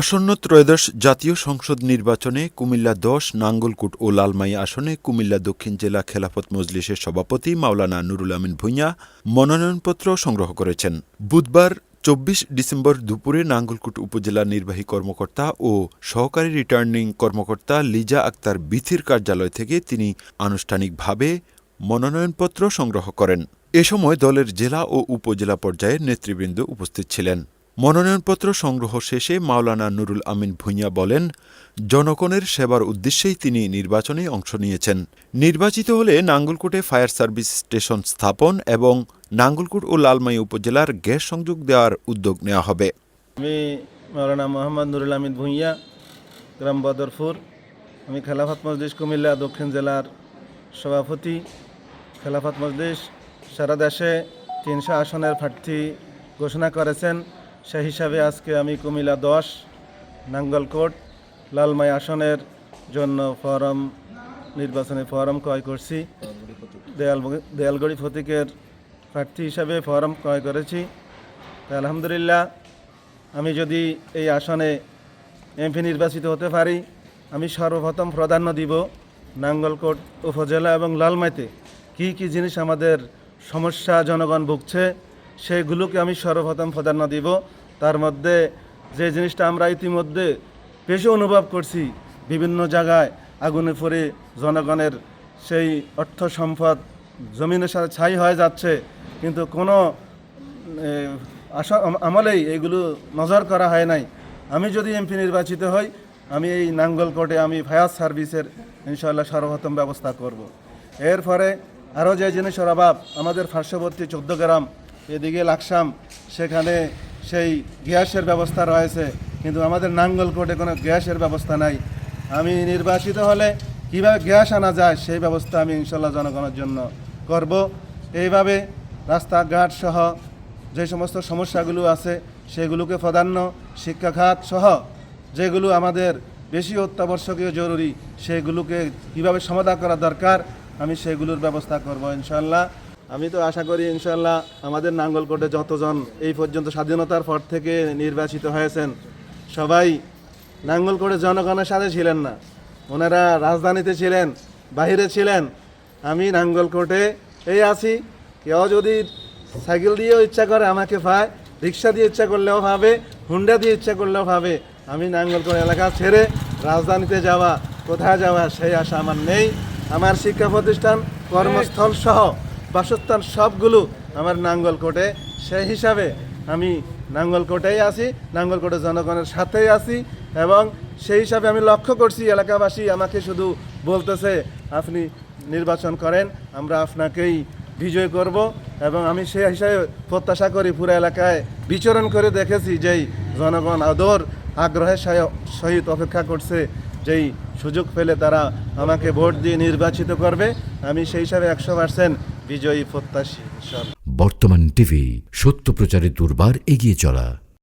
আসন্ন ত্রয়োদশ জাতীয় সংসদ নির্বাচনে কুমিল্লা দশ, নাঙ্গলকুট ও লালমাই আসনে কুমিল্লা দক্ষিণ জেলা খেলাফত মজলিসের সভাপতি মাওলানা নুরুল আমিন ভূঁইয়া মনোনয়নপত্র সংগ্রহ করেছেন। বুধবার, চব্বিশ ডিসেম্বর দুপুরে নাঙ্গলকুট উপজেলা নির্বাহী কর্মকর্তা ও সহকারী রিটার্নিং কর্মকর্তা লিজা আক্তার বিথির কার্যালয় থেকে তিনি আনুষ্ঠানিকভাবে মনোনয়নপত্র সংগ্রহ করেন। এ সময় দলের জেলা ও উপজেলা পর্যায়ের নেতৃবৃন্দ উপস্থিত ছিলেন। মনোনয়নপত্র সংগ্রহ শেষে মাওলানা নুরুল আমিন ভূঁইয়া বলেন, জনগণের সেবার উদ্দেশ্যেই তিনি নির্বাচনে অংশ নিয়েছেন। নির্বাচিত হলে নাঙ্গলকোটে ফায়ার সার্ভিস স্টেশন স্থাপন এবং নাঙ্গলকোট ও লালমাই উপজেলার গ্যাস সংযোগ দেওয়ার উদ্যোগ নেওয়া হবে। আমি মাওলানা মোহাম্মদ নুরুল আমিন ভুঁইয়া, গ্রাম বদরপুর। আমি খেলাফত মজলিস কুমিল্লা দক্ষিণ জেলার সভাপতি। খেলাফত মজলিস সারা দেশে তিনশো আসনের প্রার্থী ঘোষণা করেছেন। সেই হিসাবে আজকে আমি কুমিল্লা দশ, নাঙ্গলকোট, লালমাই আসনের জন্য ফরম, নির্বাচনী ফরম ক্রয় করছি। দেয়াল দেয়ালগড়ি ফতিকের প্রার্থী হিসাবে ফরম ক্রয় করেছি। আলহামদুলিল্লাহ, আমি যদি এই আসনে এমপি নির্বাচিত হতে পারি, আমি সর্বপ্রথম প্রাধান্য দিব নাঙ্গলকোট উপজেলা এবং লালমাইতে। কি কি জিনিস আমাদের সমস্যা জনগণ ভুগছে সেগুলোকে আমি সর্বপ্রথম প্রাধান্য দিব তার মধ্যে যে জিনিসটা আমরা ইতিমধ্যে বেশি অনুভব করছি, বিভিন্ন জায়গায় আগুনে পড়ে জনগণের সেই অর্থ সম্পদ জমিনের সাথে ছাই হয়ে যাচ্ছে, কিন্তু কোনো আশা, আমলেই এগুলো নজর করা হয় নাই আমি যদি এমপি নির্বাচিত হই, আমি এই নাঙ্গলকোটে আমি ফায়ার সার্ভিসের ইনশাল্লাহ সর্বপ্রথম ব্যবস্থা করব। এরপরে আরও যে জিনিসের অভাব, আমাদের পার্শ্ববর্তী চোদ্দ গ্রাম এদিকে লাকসাম, সেখানে সেই গ্যাসের ব্যবস্থা রয়েছে, কিন্তু আমাদের নাঙ্গলকোটে কোনো গ্যাসের ব্যবস্থা নাই। আমি নির্বাচিত হলে কীভাবে গ্যাস আনা যায়, সেই ব্যবস্থা আমি ইনশাল্লাহ জনগণের জন্য করব। এইভাবে রাস্তাঘাট সহ যে সমস্ত সমস্যাগুলো আছে, সেগুলোকে প্রাধান্য শিক্ষা খাত সহ যেগুলো আমাদের বেশি অত্যাবশ্যকীয় জরুরি, সেগুলোকে কীভাবে সমাধান করা দরকার, আমি সেগুলোর ব্যবস্থা করব ইনশাল্লাহ আমি তো আশা করি ইনশাল্লাহ আমাদের নাঙ্গলকোটে যতজন এই পর্যন্ত স্বাধীনতার পর থেকে নির্বাচিত হয়েছেন, সবাই নাঙ্গলকোটে জনগণের সাথে ছিলেন না। ওনারা রাজধানীতে ছিলেন, বাহিরে ছিলেন। আমি নাঙ্গলকোটে এই আছি। কেউ যদি সাইকেল দিয়েও ইচ্ছা করে আমাকে পায়, রিক্সা দিয়ে ইচ্ছা করলেও ভাবে হুন্ডা দিয়ে ইচ্ছা করলেও ভাবে আমি নাঙ্গলকোট এলাকা ছেড়ে রাজধানীতে যাওয়া, কোথায় যাওয়া সেই আশা আমার নেই। আমার শিক্ষা প্রতিষ্ঠান, কর্মস্থল সহ বাসস্থান সবগুলো আমার নাঙ্গলকোটে। সেই হিসাবে আমি নাঙ্গলকোটেই আছি, নাঙ্গলকোটে জনগণের সাথেই আছি এবং সেই হিসাবে আমি লক্ষ্য করছি এলাকাবাসী আমাকে শুধু বলতেছে, আপনি নির্বাচন করেন, আমরা আপনাকেই বিজয় করব। এবং আমি সেই হিসাবে প্রত্যাশা করি পুরো এলাকায় বিচরণ করে দেখেছি যেই জনগণ আদর, আগ্রহের সহিত অপেক্ষা করছে যেই সুযোগ পেলে তারা আমাকে ভোট দিয়ে নির্বাচিত করবে, আমি সেই হিসাবে একশো পার্সেন্ট বিজয়ী প্রত্যাশী বর্তমান টিভি সত্য প্রচারে দুর্বার এগিয়ে চলা।